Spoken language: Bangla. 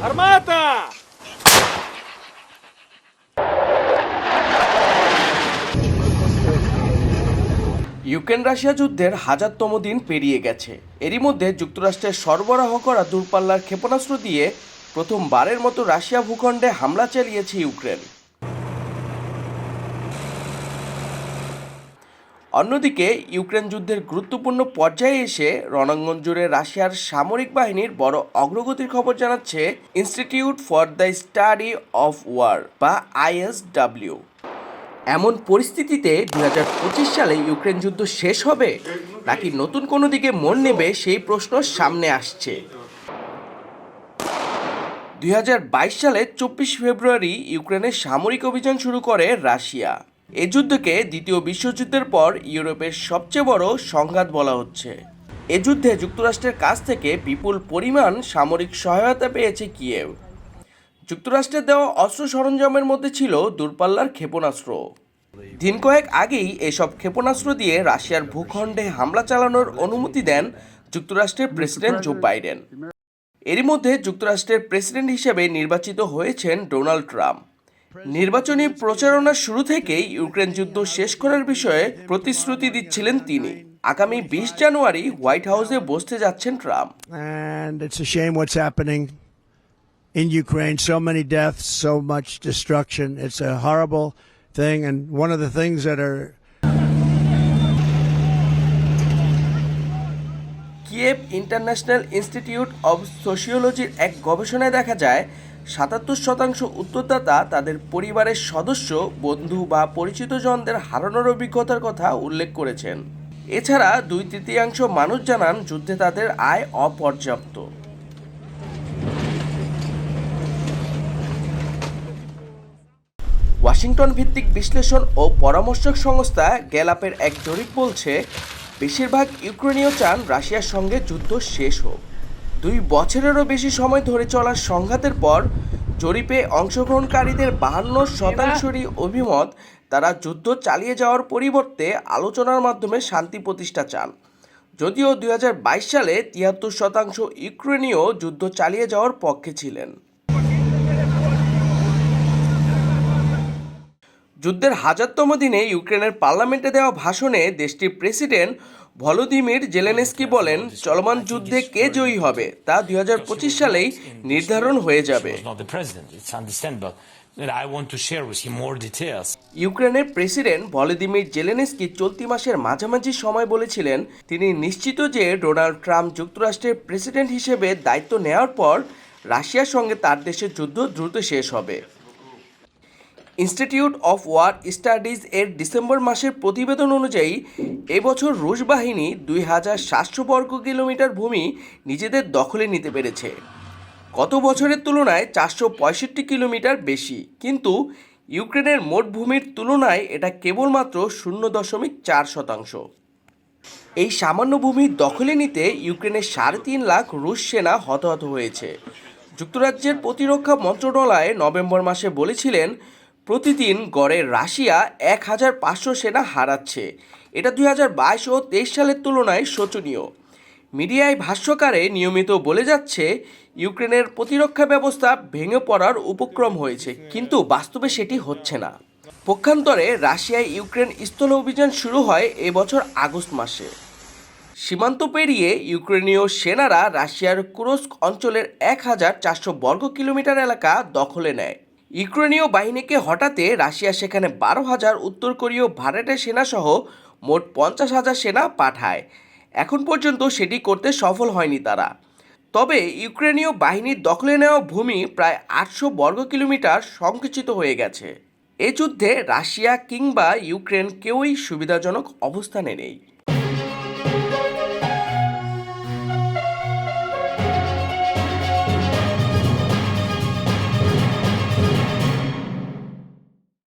Armata! ইউক্রেন রাশিয়া যুদ্ধের হাজারতম দিন পেরিয়ে গেছে এরই মধ্যে যুক্তরাষ্ট্রের সরবরাহ করা দূরপাল্লার ক্ষেপণাস্ত্র দিয়ে প্রথমবারের মতো রাশিয়া ভূখণ্ডে হামলা চালিয়েছে ইউক্রেন অন্যদিকে, ইউক্রেন যুদ্ধের গুরুত্বপূর্ণ পর্যায়ে এসে রণাঙ্গন জুড়ে রাশিয়ার সামরিক বাহিনীর বড় অগ্রগতির খবর জানাচ্ছে institute for the study of war বা আইএসডাব্লিউ এমন পরিস্থিতিতে দুই হাজার পঁচিশ সালে ইউক্রেন যুদ্ধ শেষ হবে? নাকি নতুন কোনো দিকে মন নেবে সেই প্রশ্ন সামনে আসছে? দুই হাজার বাইশ সালে চব্বিশ ফেব্রুয়ারি ইউক্রেনের সামরিক অভিযান শুরু করে রাশিয়া। এই যুদ্ধকে দ্বিতীয় বিশ্বযুদ্ধের পর ইউরোপের সবচেয়ে বড় সংঘাত বলা হচ্ছে। এ যুদ্ধে যুক্তরাষ্ট্রের কাছ থেকে বিপুল পরিমাণ সামরিক সহায়তা পেয়েছে কিয়েভ। যুক্তরাষ্ট্রের দেওয়া অস্ত্র সরঞ্জামের মধ্যে ছিল দূরপাল্লার ক্ষেপণাস্ত্র। দিন কয়েক আগেই এসব ক্ষেপণাস্ত্র দিয়ে রাশিয়ার ভূখণ্ডে হামলা চালানোর অনুমতি দেন যুক্তরাষ্ট্রের প্রেসিডেন্ট জো বাইডেন। এরই মধ্যে যুক্তরাষ্ট্রের প্রেসিডেন্ট হিসেবে নির্বাচিত হয়েছেন ডোনাল্ড ট্রাম্প। নির্বাচনী প্রচারণার শুরু থেকেই ইউক্রেন যুদ্ধ শেষ করার বিষয়ে প্রতিশ্রুতি দিচ্ছিলেন তিনি আগামী বিশ জানুয়ারি হোয়াইট হাউসে বসতে যাচ্ছেন Trump in Ukraine. So many deaths, so much destruction. It's a horrible thing. And one of the things that are Kyiv international institute of সোশিওলজির এক গবেষণায় দেখা যায় সাতাত্তর শতাংশ উত্তরদাতা তাদের পরিবারের সদস্য, বন্ধু বা পরিচিত জনদের হারানোর অভিজ্ঞতার কথা উল্লেখ করেছেন। এছাড়া দুই তৃতীয়াংশ মানুষ জানান যুদ্ধে তাদের আয় অপর্যাপ্ত। ওয়াশিংটন ভিত্তিক বিশ্লেষণ ও পরামর্শক সংস্থা গ্যালাপের এক জরিপ বলছে, বেশিরভাগ ইউক্রেনীয় চান রাশিয়ার সঙ্গে যুদ্ধ শেষ হোক। দুই বছরেরও বেশি সময় ধরে চলা সংঘাতের পর জরিপে অংশগ্রহণকারীদের বাহান্ন শতাংশরই অভিমত তারা যুদ্ধ চালিয়ে যাওয়ার পরিবর্তে আলোচনার মাধ্যমে শান্তি প্রতিষ্ঠা চান। যদিও দু হাজার বাইশ সালে তিয়াত্তর শতাংশ ইউক্রেনীয় যুদ্ধ চালিয়ে যাওয়ার পক্ষে ছিলেন। যুদ্ধের হাজারতম দিনে ইউক্রেনের পার্লামেন্টে দেওয়া ভাষণে দেশটির প্রেসিডেন্ট ভলোদিমির জেলেনস্কি বলেন, চলমান যুদ্ধে কে জয়ী হবে তা দুই হাজার পঁচিশ সালেই নির্ধারণ হয়ে যাবে. ইউক্রেনের প্রেসিডেন্ট ভলোদিমির জেলেনস্কি চলতি মাসের মাঝামাঝি সময় বলেছিলেন, তিনি নিশ্চিত যে ডোনাল্ড ট্রাম্প যুক্তরাষ্ট্রের প্রেসিডেন্ট হিসেবে দায়িত্ব নেওয়ার পর রাশিয়ার সঙ্গে তার দেশের যুদ্ধ দ্রুত শেষ হবে ইনস্টিটিউট অফ ওয়ার স্টাডিজ এর ডিসেম্বর মাসের প্রতিবেদন অনুযায়ী, এবছর রুশ বাহিনী দুই হাজার সাতশো বর্গ কিলোমিটার ভূমি নিজেদের দখলে নিতে পেরেছে। গত বছরের তুলনায় চারশো পঁয়ষট্টি কিলোমিটার বেশি। কিন্তু ইউক্রেনের মোট ভূমির তুলনায় এটা কেবলমাত্র শূন্য দশমিক চার শতাংশ। এই সামান্য ভূমি দখলে নিতে ইউক্রেনের সাড়ে তিন লাখ রুশ সেনা হতাহত হয়েছে। যুক্তরাজ্যের প্রতিরক্ষা মন্ত্রণালয় নভেম্বর মাসে বলেছিলেন প্রতিদিন গড়ে রাশিয়া এক হাজার পাঁচশো সেনা হারাচ্ছে। এটা দুই হাজার বাইশ ও তেইশ সালের তুলনায় শোচনীয়। মিডিয়ায় ভাষ্যকারে নিয়মিত বলে যাচ্ছে, ইউক্রেনের প্রতিরক্ষা ব্যবস্থা ভেঙে পড়ার উপক্রম হয়েছে, কিন্তু বাস্তবে সেটি হচ্ছে না। পক্ষান্তরে রাশিয়ায় ইউক্রেন স্থল অভিযান শুরু হয় এবছর আগস্ট মাসে। সীমান্ত পেরিয়ে ইউক্রেনীয় সেনারা রাশিয়ার কুরস্ক অঞ্চলের এক হাজার চারশো বর্গ কিলোমিটার এলাকা দখলে নেয়। ইউক্রেনীয় বাহিনীকে হঠাতে রাশিয়া সেখানে বারো হাজার, উত্তর কোরীয় ভাড়াটে সেনাসহ মোট পঞ্চাশ হাজার সেনা পাঠায়। এখন পর্যন্ত সেটি করতে সফল হয়নি তারা। তবে ইউক্রেনীয় বাহিনীর দখলে নেওয়া ভূমি প্রায় আটশো বর্গ কিলোমিটার সংকুচিত হয়ে গেছে। এ যুদ্ধে রাশিয়া কিংবা ইউক্রেন কেউই সুবিধাজনক অবস্থানে নেই।